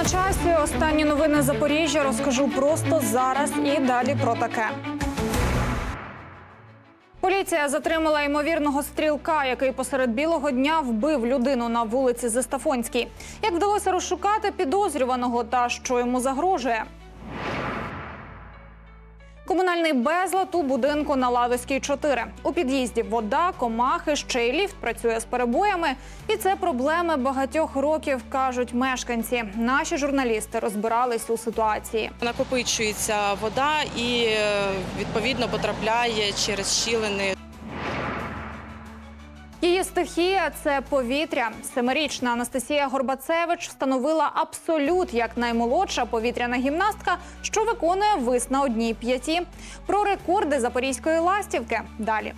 на часі. Останні новини Запоріжжя розкажу просто зараз і далі про таке. Поліція затримала ймовірного стрілка, який посеред білого дня вбив людину на вулиці Зестафонській. Як вдалося розшукати підозрюваного та що йому загрожує? Комунальний безлад у будинку на Лавиській 4. У під'їзді вода, комахи, ще й ліфт працює з перебоями. І це проблеми багатьох років, кажуть мешканці. Наші журналісти розбирались у ситуації. Накопичується вода і е, відповідно потрапляє через щілини. Стихія це повітря. Семирічна Анастасія Горбацевич встановила абсолют як наймолодша повітряна гімнастка, що виконує вис на одній п'яті. Про рекорди запорізької ластівки далі.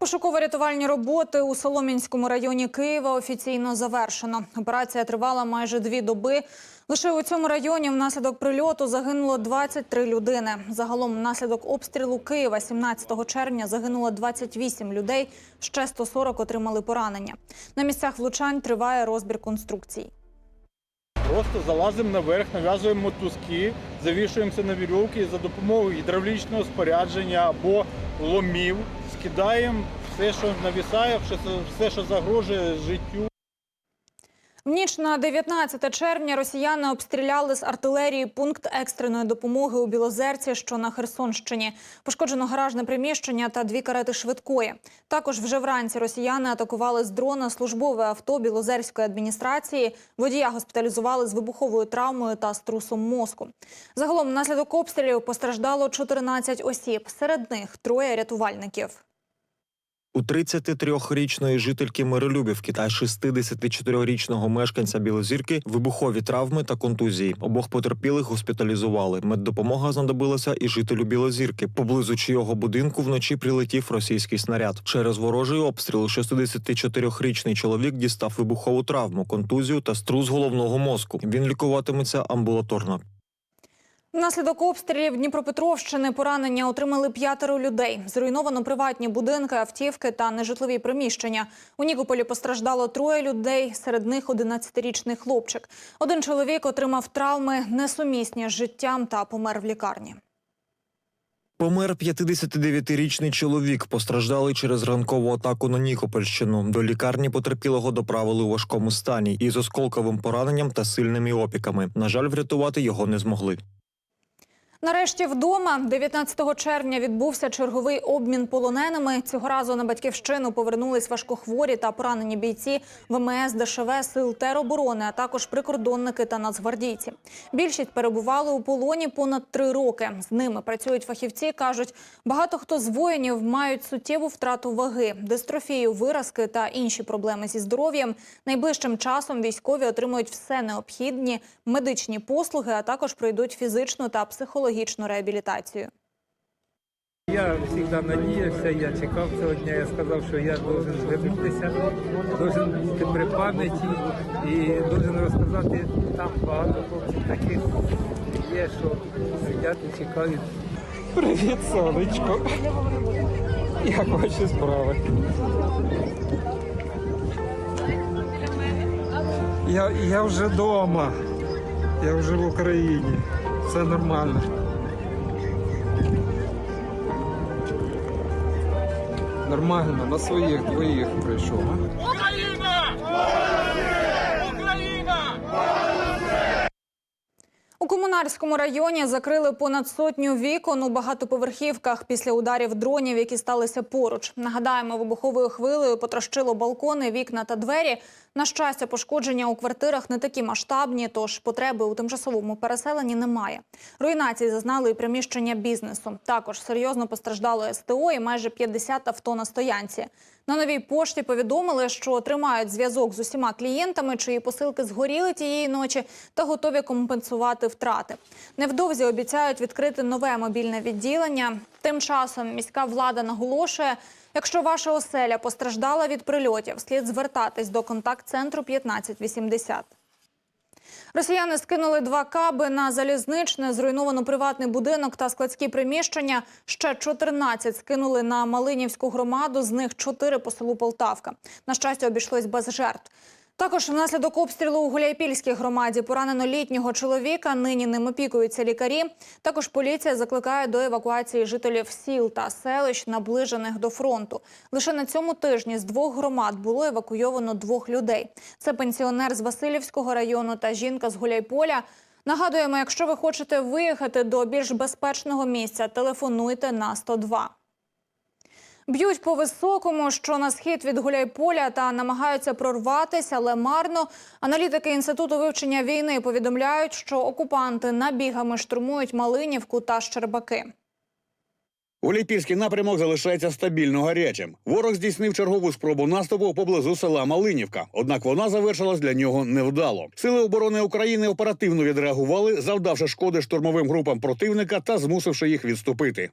Пошуково-рятувальні роботи у Солом'янському районі Києва офіційно завершено. Операція тривала майже дві доби. Лише у цьому районі внаслідок прильоту загинуло 23 людини. Загалом внаслідок обстрілу Києва 17 червня загинуло 28 людей. Ще 140 отримали поранення. На місцях влучань триває розбір конструкцій. Просто залазимо наверх, нав'язуємо мотузки, завішуємося на вірьовки за допомогою гідравлічного спорядження або ломів скидаємо все, що навісає, все, що загрожує життю. В ніч на 19 червня росіяни обстріляли з артилерії пункт екстреної допомоги у Білозерці, що на Херсонщині. Пошкоджено гаражне приміщення та дві карети швидкої. Також вже вранці росіяни атакували з дрона службове авто Білозерської адміністрації. Водія госпіталізували з вибуховою травмою та струсом мозку. Загалом внаслідок обстрілів постраждало 14 осіб. Серед них троє рятувальників. У 33-річної жительки Миролюбівки та 64-річного мешканця Білозірки вибухові травми та контузії. Обох потерпілих госпіталізували. Меддопомога знадобилася і жителю Білозірки. Поблизу чийого будинку вночі прилетів російський снаряд. Через ворожий обстріл 64-річний чоловік дістав вибухову травму, контузію та струс головного мозку. Він лікуватиметься амбулаторно. Внаслідок обстрілів Дніпропетровщини поранення отримали п'ятеро людей. Зруйновано приватні будинки, автівки та нежитлові приміщення. У Нікополі постраждало троє людей, серед них 11-річний хлопчик. Один чоловік отримав травми несумісні з життям та помер в лікарні. Помер 59-річний чоловік, постраждалий через ранкову атаку на Нікопольщину. До лікарні потерпілого доправили у важкому стані із осколковим пораненням та сильними опіками. На жаль, врятувати його не змогли. Нарешті вдома 19 червня відбувся черговий обмін полоненими. Цього разу на батьківщину повернулись важкохворі та поранені бійці ВМС, ДШВ, сил тероборони, а також прикордонники та нацгвардійці. Більшість перебували у полоні понад три роки. З ними працюють фахівці. кажуть, багато хто з воїнів мають суттєву втрату ваги, дистрофію, виразки та інші проблеми зі здоров'ям. Найближчим часом військові отримують все необхідні медичні послуги, а також пройдуть фізичну та психологічну реабілітацію. Я завжди надіявся, я чекав цього дня, я сказав, що я должен звернутися, должен бути при пам'яті і должен розказати там багато хлопців таких є, що сидять і чекають. Привіт, сонечко. Як ваші справи? Я, я вже вдома. Я вже в Україні. Все нормально. Нормально, на своїх двоїх прийшов. а? У Комунарському районі закрили понад сотню вікон у багатоповерхівках після ударів дронів, які сталися поруч. Нагадаємо, вибуховою хвилею потрощило балкони, вікна та двері. На щастя, пошкодження у квартирах не такі масштабні, тож потреби у тимчасовому переселенні немає. Руйнації зазнали і приміщення бізнесу. Також серйозно постраждало СТО і майже 50 авто на стоянці. На новій пошті повідомили, що тримають зв'язок з усіма клієнтами, чиї посилки згоріли тієї ночі, та готові компенсувати втрати. Невдовзі обіцяють відкрити нове мобільне відділення. Тим часом міська влада наголошує, якщо ваша оселя постраждала від прильотів, слід звертатись до контакт-центру 1580. Росіяни скинули два каби на залізничне, зруйновано приватний будинок та складські приміщення. Ще 14 скинули на Малинівську громаду, з них 4 по селу Полтавка. На щастя, обійшлось без жертв. Також внаслідок обстрілу у Гуляйпільській громаді поранено літнього чоловіка. Нині ним опікуються лікарі. Також поліція закликає до евакуації жителів сіл та селищ, наближених до фронту. Лише на цьому тижні з двох громад було евакуйовано двох людей. Це пенсіонер з Васильівського району та жінка з Гуляйполя. Нагадуємо, якщо ви хочете виїхати до більш безпечного місця, телефонуйте на 102. Б'ють по високому, що на схід від Гуляйполя та намагаються прорватися, але марно. Аналітики інституту вивчення війни повідомляють, що окупанти набігами штурмують Малинівку та Щербаки. Олімпійський напрямок залишається стабільно гарячим. Ворог здійснив чергову спробу наступу поблизу села Малинівка. Однак вона завершилась для нього невдало. Сили оборони України оперативно відреагували, завдавши шкоди штурмовим групам противника та змусивши їх відступити.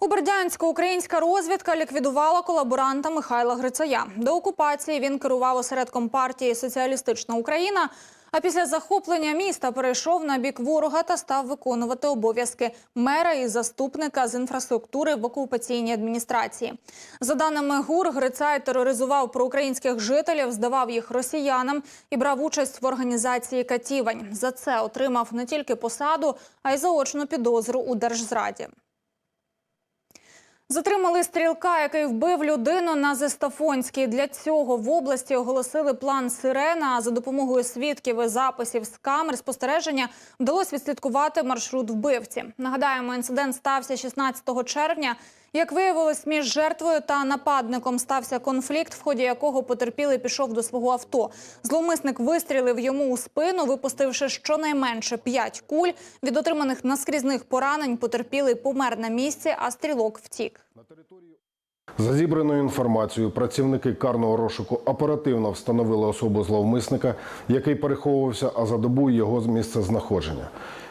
У Бердянську українська розвідка ліквідувала колаборанта Михайла Грицая. До окупації він керував осередком партії Соціалістична Україна. А після захоплення міста перейшов на бік ворога та став виконувати обов'язки мера і заступника з інфраструктури в окупаційній адміністрації. За даними ГУР, Грицай тероризував проукраїнських жителів, здавав їх росіянам і брав участь в організації катівань. За це отримав не тільки посаду, а й заочну підозру у держзраді. Затримали стрілка, який вбив людину на Зестафонській. Для цього в області оголосили план «Сирена». А За допомогою свідків і записів з камер спостереження вдалося відслідкувати маршрут вбивці. Нагадаємо, інцидент стався 16 червня. Як виявилось, між жертвою та нападником стався конфлікт, в ході якого потерпілий пішов до свого авто. Зловмисник вистрілив йому у спину, випустивши щонайменше п'ять куль. Від отриманих наскрізних поранень потерпілий помер на місці, а стрілок втік. За зібраною інформацією, працівники карного розшуку оперативно встановили особу зловмисника, який переховувався, а за добу його з місця знаходження.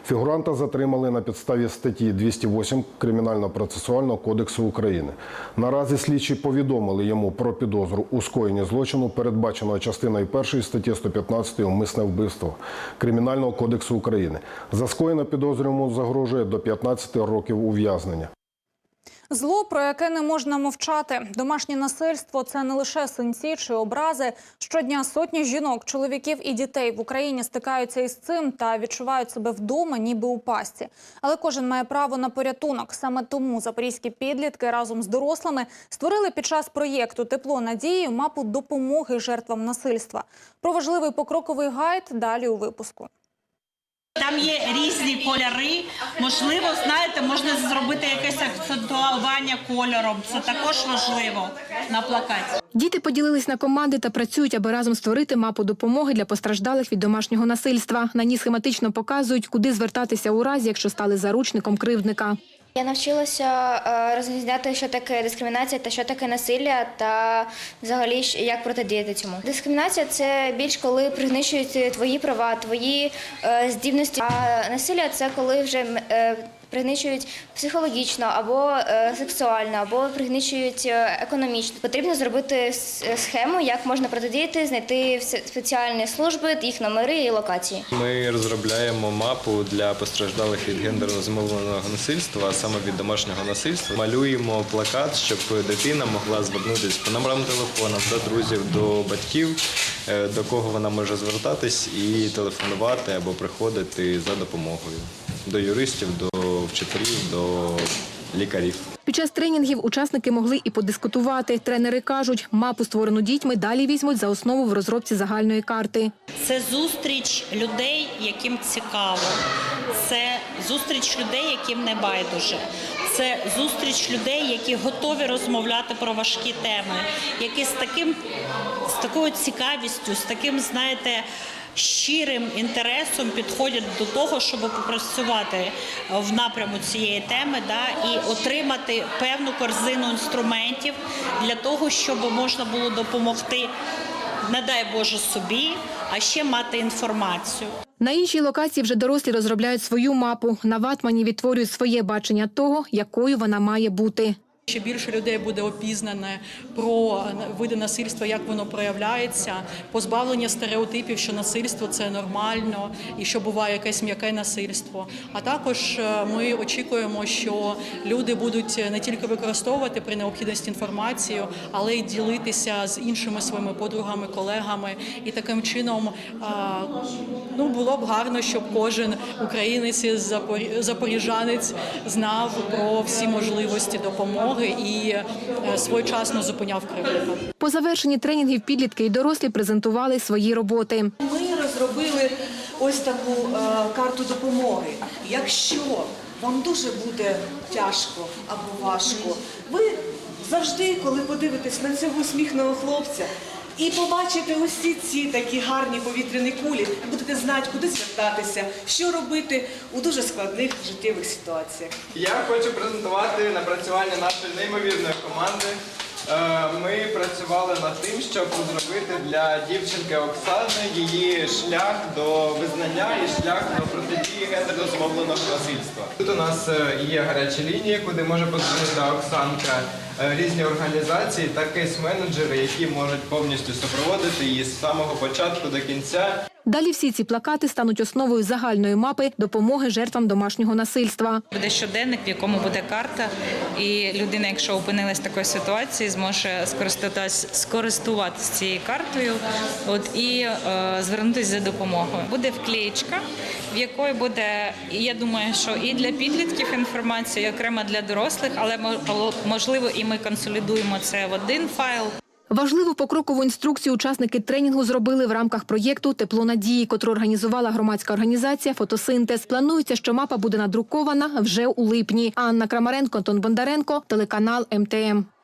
Фігуранта затримали на підставі статті 208 Кримінально-процесуального кодексу України. Наразі слідчі повідомили йому про підозру у скоєнні злочину, передбаченого частиною 1 статті 115 «Умисне вбивство Кримінального кодексу України. За скоєне підозрюваному загрожує до 15 років ув'язнення. Зло, про яке не можна мовчати. Домашнє насильство це не лише синці чи образи. Щодня сотні жінок, чоловіків і дітей в Україні стикаються із цим та відчувають себе вдома, ніби у пастці. Але кожен має право на порятунок. Саме тому запорізькі підлітки разом з дорослими створили під час проєкту Тепло надії мапу допомоги жертвам насильства. Про важливий покроковий гайд далі у випуску. Там є різні кольори. Можливо, знаєте, можна зробити якесь акцентування кольором. Це також важливо на плакаті. Діти поділились на команди та працюють, аби разом створити мапу допомоги для постраждалих від домашнього насильства. На ній схематично показують, куди звертатися у разі, якщо стали заручником кривдника. Я навчилася е, розрізняти, що таке дискримінація та що таке насилля, та взагалі як протидіяти цьому. Дискримінація це більш коли пригнищують твої права, твої е, здібності. А насилля це коли вже м, е, пригничують психологічно або е, сексуально, або пригничують е, економічно. Потрібно зробити схему, як можна протидіяти, знайти спеціальні служби, їх номери і локації. Ми розробляємо мапу для постраждалих від гендерно зумовленого насильства, а саме від домашнього насильства. Малюємо плакат, щоб дитина могла звернутися по номерам телефону до друзів, до батьків, е, до кого вона може звертатись і телефонувати або приходити за допомогою до юристів, до вчителів, до лікарів. Під час тренінгів учасники могли і подискутувати. Тренери кажуть, мапу, створену дітьми, далі візьмуть за основу в розробці загальної карти. Це зустріч людей, яким цікаво. Це зустріч людей, яким не байдуже. Це зустріч людей, які готові розмовляти про важкі теми, які з таким з такою цікавістю, з таким, знаєте. Щирим інтересом підходять до того, щоб попрацювати в напряму цієї теми, да, і отримати певну корзину інструментів для того, щоб можна було допомогти не дай Боже собі, а ще мати інформацію. На іншій локації вже дорослі розробляють свою мапу. На ватмані відтворюють своє бачення того, якою вона має бути. Ще більше людей буде опізнане про види насильства, як воно проявляється, позбавлення стереотипів, що насильство це нормально і що буває якесь м'яке насильство. А також е, ми очікуємо, що люди будуть не тільки використовувати при необхідності інформацію, але й ділитися з іншими своїми подругами, колегами. І таким чином ну було б гарно, щоб кожен українець запоріжанець знав про всі можливості допомоги і е, своєчасно зупиняв кривду. По завершенні тренінгів підлітки і дорослі презентували свої роботи. Ми розробили ось таку е, карту допомоги. Якщо вам дуже буде тяжко або важко, ви завжди, коли подивитесь на цього сміхного хлопця і побачите усі ці такі гарні повітряні кулі, будете знати, куди звертатися, що робити у дуже складних життєвих ситуаціях. Я хочу презентувати напрацювання нашої неймовірної команди. Е, Ми працювали над тим, щоб зробити для дівчинки Оксани її шлях до визнання і шлях до протидії гендерно зумовленого насильства. Тут у нас е, є гарячі лінії, куди може подзвонити Оксанка, різні організації та кейс-менеджери, які можуть повністю супроводити її з самого початку до кінця. Далі всі ці плакати стануть основою загальної мапи допомоги жертвам домашнього насильства. Буде щоденник, в якому буде карта, і людина, якщо опинилась в такої ситуації, зможе скористатись скористуватися цією картою, от і е, звернутися за допомогою. Буде вклеєчка, в якої буде, я думаю, що і для підлітків інформація, і окремо для дорослих, але можливо, і ми консолідуємо це в один файл. Важливу покрокову інструкцію учасники тренінгу зробили в рамках проєкту Тепло надії, котру організувала громадська організація Фотосинтез. Планується, що мапа буде надрукована вже у липні. Анна Крамаренко, Антон Бондаренко, телеканал МТМ.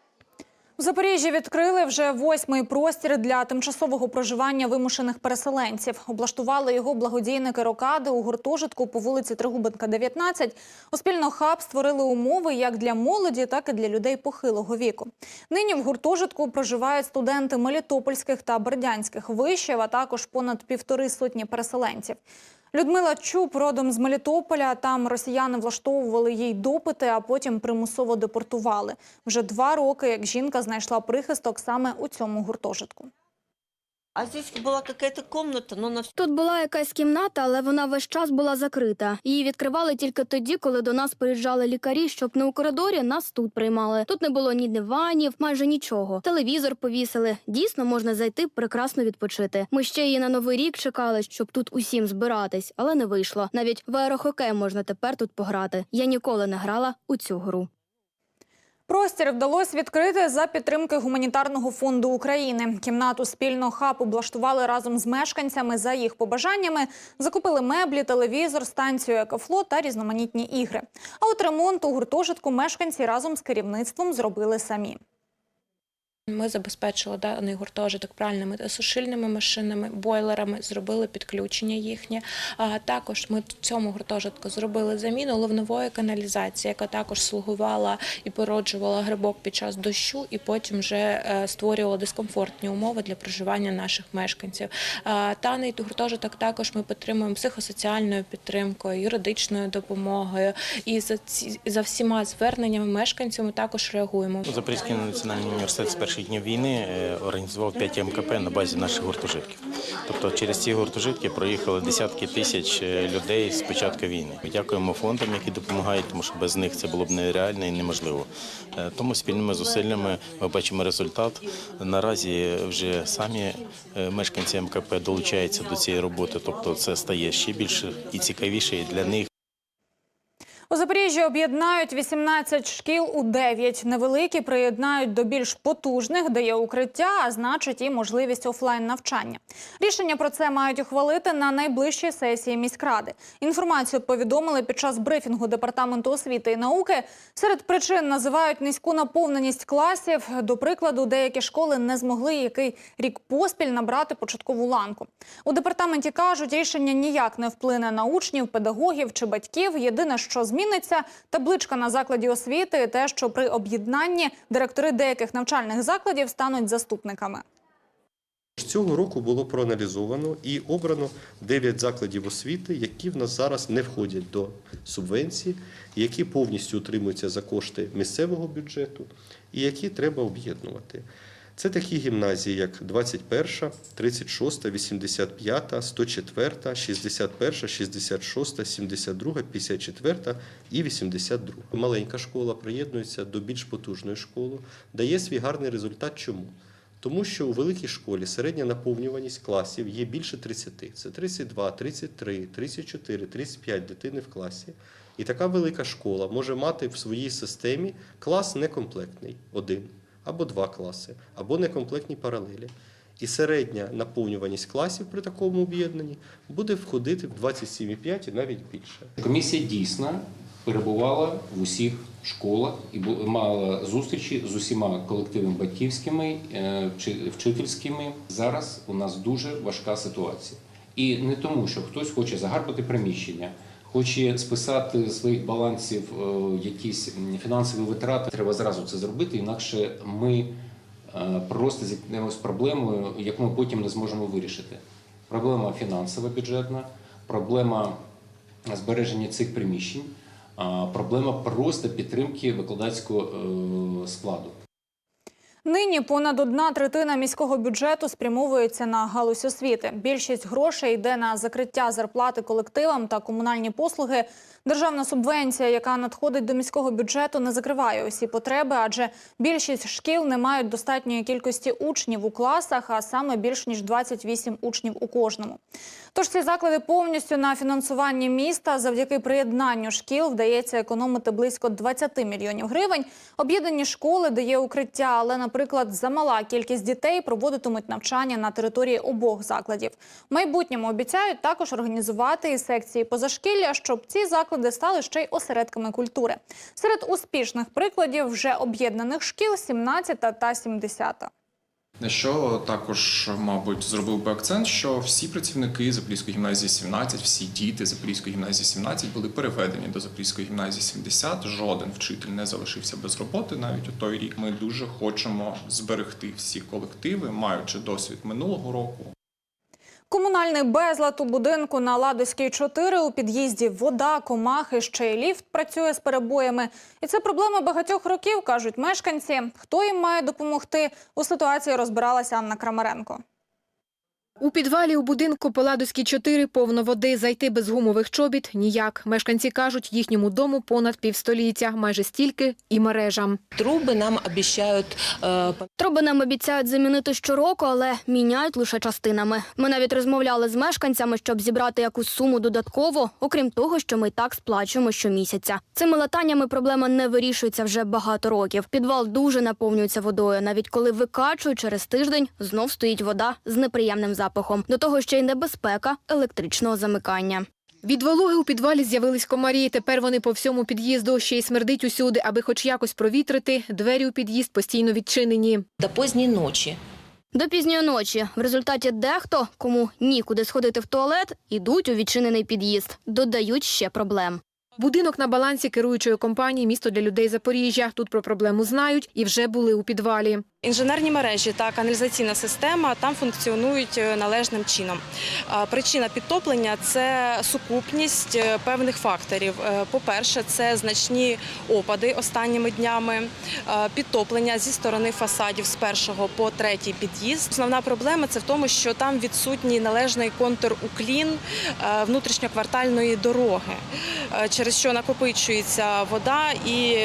У Запоріжжі відкрили вже восьмий простір для тимчасового проживання вимушених переселенців. Облаштували його благодійники рокади у гуртожитку по вулиці Тригубенка, 19. У спільно хаб створили умови як для молоді, так і для людей похилого віку. Нині в гуртожитку проживають студенти мелітопольських та бердянських вишів, а також понад півтори сотні переселенців. Людмила Чуб родом з Мелітополя. Там росіяни влаштовували їй допити, а потім примусово депортували. Вже два роки, як жінка знайшла прихисток саме у цьому гуртожитку. А здесь была какая-то комната, но на Тут була якась кімната, але вона весь час була закрита. Її відкривали тільки тоді, коли до нас приїжджали лікарі, щоб не у коридорі нас тут приймали. Тут не було ні диванів, майже нічого. Телевізор повісили. Дійсно можна зайти прекрасно відпочити. Ми ще її на новий рік чекали, щоб тут усім збиратись, але не вийшло. Навіть в аерохокей можна тепер тут пограти. Я ніколи не грала у цю гру. Простір вдалося відкрити за підтримки гуманітарного фонду України. Кімнату спільно хаб облаштували разом з мешканцями за їх побажаннями. Закупили меблі, телевізор, станцію екофло та різноманітні ігри. А от ремонт у гуртожитку мешканці разом з керівництвом зробили самі. Ми забезпечили даний гуртожиток пральними та сушильними машинами, бойлерами, зробили підключення їхнє. А також ми цьому гуртожитку зробили заміну ливнової каналізації, яка також слугувала і породжувала грибок під час дощу, і потім вже е, створювала дискомфортні умови для проживання наших мешканців. Даний гуртожиток також ми підтримуємо психосоціальною підтримкою, юридичною допомогою. І за ці за всіма зверненнями мешканців ми також реагуємо. Запорізький національний університет перших днів війни е, організував 5 МКП на базі наших гуртожитків. Тобто через ці гуртожитки проїхали десятки тисяч е, людей з початку війни. Дякуємо фондам, які допомагають, тому що без них це було б нереально і неможливо. Е, Тому спільними зусиллями ми бачимо результат. Наразі вже самі мешканці МКП долучаються до цієї роботи, тобто це стає ще більше і цікавіше для них. У Запоріжжі об'єднають 18 шкіл у 9. Невеликі приєднають до більш потужних, де є укриття, а значить і можливість офлайн навчання. Рішення про це мають ухвалити на найближчій сесії міськради. Інформацію повідомили під час брифінгу департаменту освіти і науки. Серед причин називають низьку наповненість класів. До прикладу, деякі школи не змогли який рік поспіль набрати початкову ланку. У департаменті кажуть, рішення ніяк не вплине на учнів, педагогів чи батьків. Єдине, що зміниться, табличка на закладі освіти, те, що при об'єднанні директори деяких навчальних закладів стануть заступниками. Цього року було проаналізовано і обрано 9 закладів освіти, які в нас зараз не входять до субвенції, які повністю утримуються за кошти місцевого бюджету і які треба об'єднувати. Це такі гімназії, як 21, 36, 85, 104, 61, 66, 72, 54 і 82. Маленька школа приєднується до більш потужної школи, дає свій гарний результат. Чому? Тому що у великій школі середня наповнюваність класів є більше 30. Це 32, 33, 34, 35 дитини в класі. І така велика школа може мати в своїй системі клас некомплектний, один або два класи, або некомплектні паралелі. І середня наповнюваність класів при такому об'єднанні буде входити в 27,5 і навіть більше. Комісія дійсно перебувала в усіх школах і мала зустрічі з усіма колективами батьківськими, е, вчительськими. Зараз у нас дуже важка ситуація. І не тому, що хтось хоче загарбати приміщення, хоче списати своїх балансів е, якісь фінансові витрати. Треба зразу це зробити, інакше ми е, просто зіткнемось з проблемою, яку ми потім не зможемо вирішити. Проблема фінансова бюджетна, проблема збереження цих приміщень, проблема просто підтримки викладацького е, складу. Нині понад одна третина міського бюджету спрямовується на галузь освіти. Більшість грошей йде на закриття зарплати колективам та комунальні послуги. Державна субвенція, яка надходить до міського бюджету, не закриває усі потреби, адже більшість шкіл не мають достатньої кількості учнів у класах, а саме більш ніж 28 учнів у кожному. Тож ці заклади повністю на фінансуванні міста завдяки приєднанню шкіл вдається економити близько 20 мільйонів гривень. Об'єднані школи дає укриття, але, наприклад, замала кількість дітей проводитимуть навчання на території обох закладів. В майбутньому обіцяють також організувати і секції позашкілля, щоб ці заклади стали ще й осередками культури. Серед успішних прикладів вже об'єднаних шкіл 17 та 70. На що також, мабуть, зробив би акцент, що всі працівники Запорізької гімназії 17, всі діти Запорізької гімназії 17 були переведені до Запорізької гімназії 70. Жоден вчитель не залишився без роботи навіть у той рік. Ми дуже хочемо зберегти всі колективи, маючи досвід минулого року. Комунальний безлад у будинку на Ладоській 4 у під'їзді вода, комахи, ще й ліфт працює з перебоями. І це проблема багатьох років, кажуть мешканці. Хто їм має допомогти? У ситуації розбиралася Анна Крамаренко. У підвалі у будинку Паладоській 4 повно води. Зайти без гумових чобіт – ніяк. Мешканці кажуть, їхньому дому понад півстоліття. Майже стільки і мережам. Труби нам обіцяють Труби нам обіцяють замінити щороку, але міняють лише частинами. Ми навіть розмовляли з мешканцями, щоб зібрати якусь суму додатково, окрім того, що ми і так сплачуємо щомісяця. Цими латаннями проблема не вирішується вже багато років. Підвал дуже наповнюється водою. Навіть коли викачують через тиждень, знов стоїть вода з неприємним запахом. До того ще й небезпека електричного замикання. Від вологи у підвалі з'явились комарі. Тепер вони по всьому під'їзду ще й смердить усюди, аби хоч якось провітрити. Двері у під'їзд постійно відчинені. до поздньої ночі. До пізньої ночі в результаті дехто, кому нікуди сходити в туалет, ідуть у відчинений під'їзд. Додають ще проблем. Будинок на балансі керуючої компанії «Місто для людей Запоріжжя». Тут про проблему знають і вже були у підвалі. Інженерні мережі та каналізаційна система там функціонують е, належним чином. Причина підтоплення це сукупність е, певних факторів. Е, По-перше, це значні опади останніми днями, підтоплення зі сторони фасадів з першого по третій під'їзд. Основна проблема це в тому, що там відсутній належний контур уклін внутрішньоквартальної дороги, через що накопичується вода і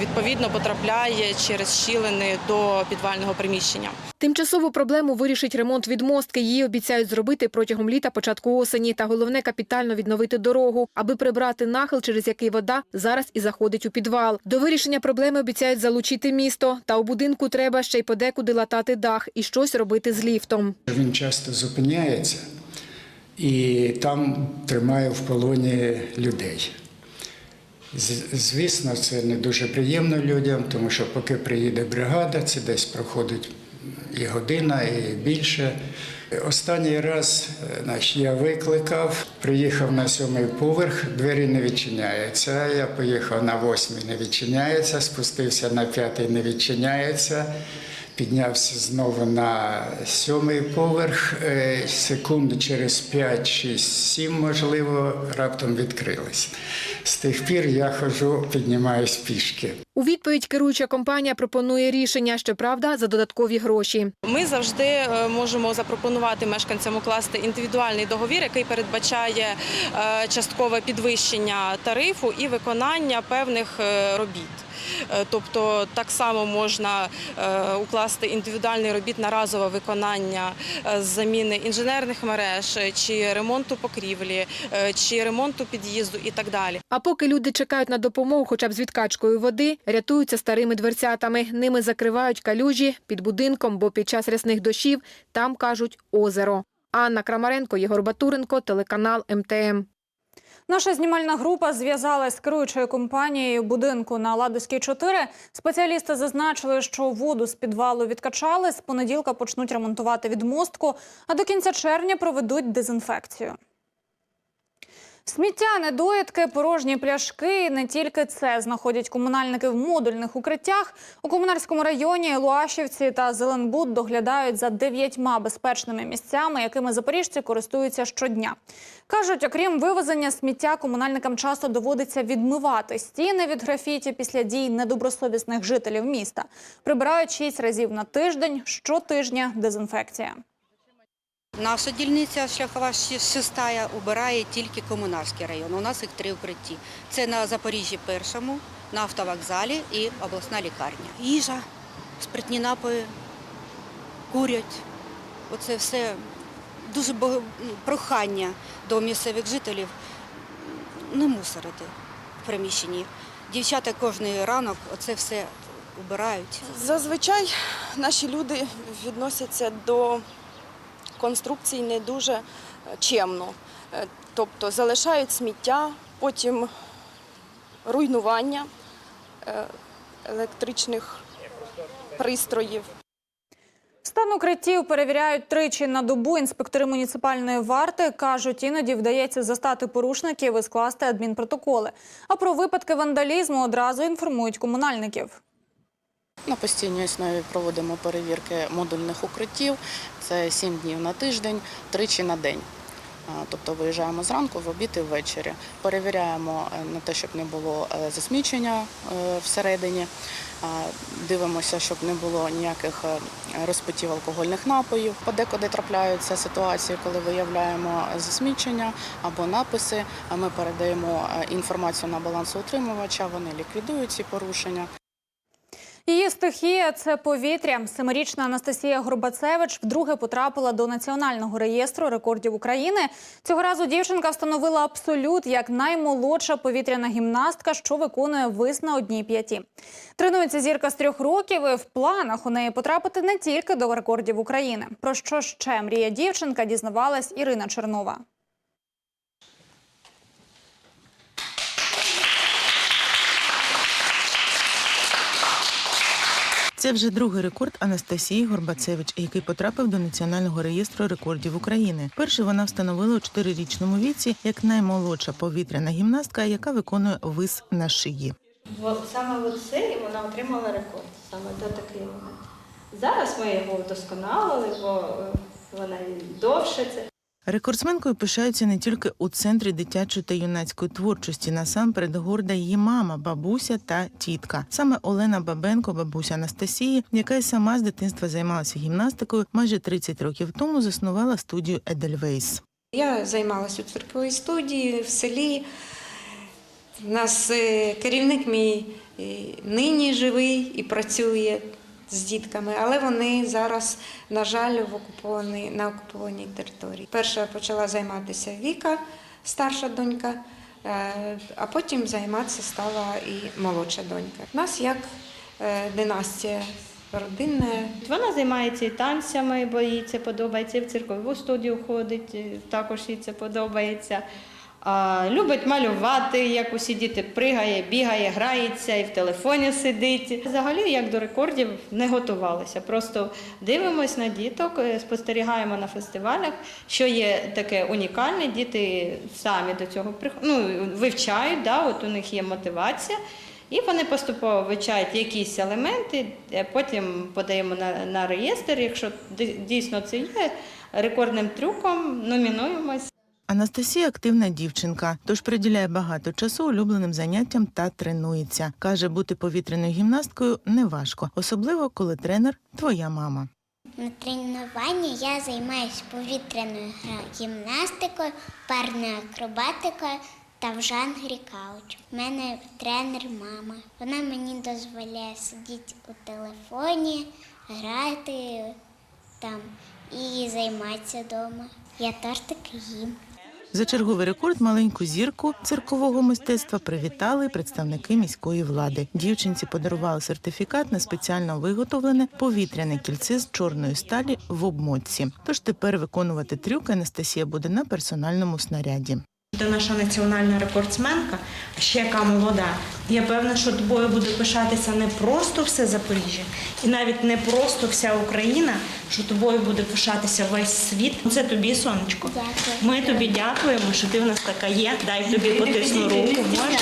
відповідно потрапляє через щілини до підвального приміщення. Тимчасову проблему вирішить ремонт відмостки. Її обіцяють зробити протягом літа, початку осені. Та головне капітально відновити дорогу, аби прибрати нахил, через який вода зараз і заходить у підвал. До вирішення проблеми обіцяють залучити місто. Та у будинку треба ще й подекуди латати дах і щось робити з ліфтом. Він часто зупиняється і там тримає в полоні людей. Звісно, це не дуже приємно людям, тому що поки приїде бригада, це десь проходить і година, і більше. Останній раз значить, я викликав, приїхав на сьомий поверх, двері не відчиняються. Я поїхав на восьмий, не відчиняється, спустився на п'ятий, не відчиняється. Піднявся знову на сьомий поверх. Е, Секунд через 5, 6, 7, можливо, раптом відкрились. З тих пір я ходжу, піднімаюсь пішки. У відповідь керуюча компанія пропонує рішення, щоправда, за додаткові гроші. Ми завжди е, можемо запропонувати мешканцям укласти індивідуальний договір, який передбачає е, часткове підвищення тарифу і виконання певних робіт. Е, Тобто так само можна е, укласти індивідуальний робіт на разове виконання е, заміни інженерних мереж, чи ремонту покрівлі, чи ремонту під'їзду і так далі. А поки люди чекають на допомогу хоча б з відкачкою води, рятуються старими дверцятами. Ними закривають калюжі під будинком, бо під час рясних дощів там кажуть озеро. Анна Крамаренко, Єгор Батуренко, телеканал МТМ. Наша знімальна група зв'язалась з керуючою компанією будинку на Ладоській 4. Спеціалісти зазначили, що воду з підвалу відкачали. З понеділка почнуть ремонтувати відмостку, а до кінця червня проведуть дезінфекцію. Сміття, недоїдки, порожні пляшки. Не тільки це знаходять комунальники в модульних укриттях. У комунальському районі Луашівці та Зеленбуд доглядають за дев'ятьма безпечними місцями, якими запоріжці користуються щодня. Кажуть, окрім вивезення сміття, комунальникам часто доводиться відмивати стіни від графіті після дій недобросовісних жителів міста. Прибирають шість разів на тиждень. Щотижня дезінфекція. Наша дільниця шляхова шестая убирає тільки комунарський район. У нас їх три укритті. Це на Запоріжжі першому, на автовокзалі і обласна лікарня. Їжа, спиртні напої, курять. Оце все дуже прохання до місцевих жителів не мусорити в приміщенні. Дівчата кожний ранок оце все убирають. Зазвичай наші люди відносяться до конструкцій не дуже е, чемно. Е, Тобто залишають сміття, потім руйнування е, електричних пристроїв. Стан укриттів перевіряють тричі на добу. Інспектори муніципальної варти кажуть, іноді вдається застати порушників і скласти адмінпротоколи. А про випадки вандалізму одразу інформують комунальників. На постійній основі проводимо перевірки модульних укриттів. Це 7 днів на тиждень, тричі на день. Тобто виїжджаємо зранку, в обід і ввечері. Перевіряємо е, на те, щоб не було е, засмічення е, всередині. Дивимося, щоб не було ніяких розпитів алкогольних напоїв. Подекуди трапляються ситуації, коли виявляємо засмічення або написи. А Ми передаємо інформацію на балансоутримувача, вони ліквідують ці порушення. Її стихія це повітря. Семирічна Анастасія Горбацевич вдруге потрапила до національного реєстру рекордів України. Цього разу дівчинка встановила абсолют як наймолодша повітряна гімнастка, що виконує вис на одній п'яті. Тренується зірка з трьох років. і В планах у неї потрапити не тільки до рекордів України. Про що ще мріє дівчинка, дізнавалась Ірина Чернова. Це вже другий рекорд Анастасії Горбацевич, який потрапив до національного реєстру рекордів України. Перший вона встановила у чотирирічному віці як наймолодша повітряна гімнастка, яка виконує вис на шиї. Саме в серії вона отримала рекорд саме до такий момент. Зараз ми його вдосконалили, бо е, вона довше це. Рекордсменкою пишаються не тільки у центрі дитячої та юнацької творчості. Насамперед горда її мама, бабуся та тітка. Саме Олена Бабенко, бабуся Анастасії, яка й сама з дитинства займалася гімнастикою, майже 30 років тому заснувала студію Едельвейс. Я займалася у цирковій студії в селі. У нас е, керівник мій е, нині живий і працює з дітками, але вони зараз, на жаль, в окупованій, на окупованій території. Перша почала займатися Віка, старша донька, е, а потім займатися стала і молодша донька. У нас як е, династія родинна. Вона займається і танцями, бо їй це подобається, і в циркову студію ходить, також їй це подобається. Любить малювати, як усі діти пригає, бігає, грається і в телефоні сидить. Взагалі, як до рекордів, не готувалися. Просто дивимось на діток, е, спостерігаємо на фестивалях, що є таке унікальне. Діти самі до цього ну, вивчають, да, от у них є мотивація. І вони поступово вивчають якісь елементи, е, потім подаємо на, на реєстр. Якщо дійсно це є рекордним трюком, номінуємось. Анастасія активна дівчинка, тож приділяє багато часу улюбленим заняттям та тренується. Каже, бути повітряною гімнасткою неважко, особливо коли тренер твоя мама. На тренуванні я займаюся повітряною гімнастикою, парною акробатикою та в жанрі кауч. У мене тренер мама. Вона мені дозволяє сидіти у телефоні, грати там і займатися вдома. Я тортик їм. За черговий рекорд маленьку зірку циркового мистецтва привітали представники міської влади. Дівчинці подарували сертифікат на спеціально виготовлене повітряне кільце з чорної сталі в обмотці. Тож тепер виконувати трюк Анастасія буде на персональному снаряді. Ти наша національна рекордсменка, ще яка молода. Я певна, що тобою буде пишатися не просто все Запоріжжя, і навіть не просто вся Україна, що тобою буде пишатися весь світ. Це тобі, сонечко. Ми тобі дякуємо, що ти в нас така є. Дай тобі потисну руку. Можна?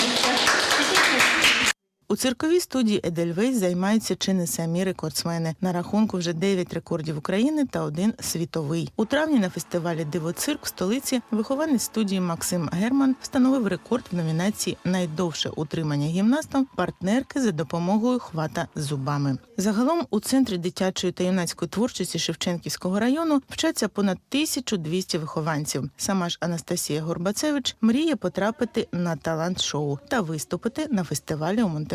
У цирковій студії Едельвейс займаються чи не самі рекордсмени. На рахунку вже 9 рекордів України та один світовий. У травні на фестивалі Дивоцирк в столиці вихованець студії Максим Герман встановив рекорд в номінації Найдовше утримання гімнастом партнерки за допомогою хвата зубами. Загалом у центрі дитячої та юнацької творчості Шевченківського району вчаться понад 1200 вихованців. Сама ж Анастасія Горбацевич мріє потрапити на талант-шоу та виступити на фестивалі у